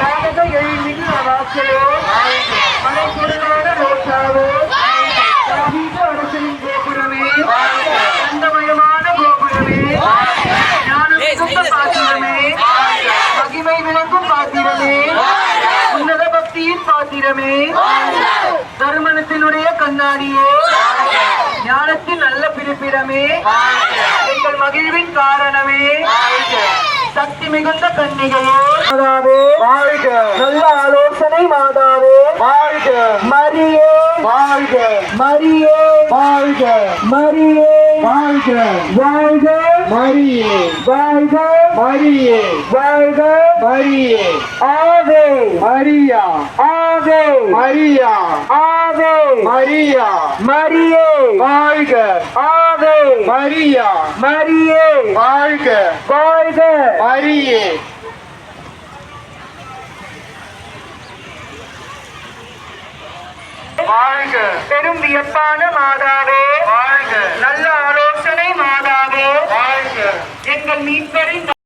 నాగత ఎనిమిది అవాక్షలు మన కురుగాడ రోషాలు பாத்திரமே மகிமை விளங்கும் பாத்திரமே உன்னத பக்தியின் பாத்திரமே தருமணத்தினுடைய கண்ணாடியே ஞானத்தின் நல்ல பிரிப்பிடமே எங்கள் மகிழ் சக்தி மிகுந்த கன்னிகையே மாதாவே வாழ்க. நல்ல ஆலோசனை மாதாவே. வாழ்க. மரியே. வாழ்க. மரியே. வாழ்க. மரியே. வாழ்க. வாழ்க. மரியே. வாழ்க. மரியே. வாழ்க. மரியே. ஆவே. மரியா. ஆவே. மரியா. ஆவே. மரியா. மரியே. வாழ்க. ஆவே. மரியா. மரியே. வாழ்க. வாழ்க. மரியே வாழ்க. பெரும் வியப்பான மாதாவே.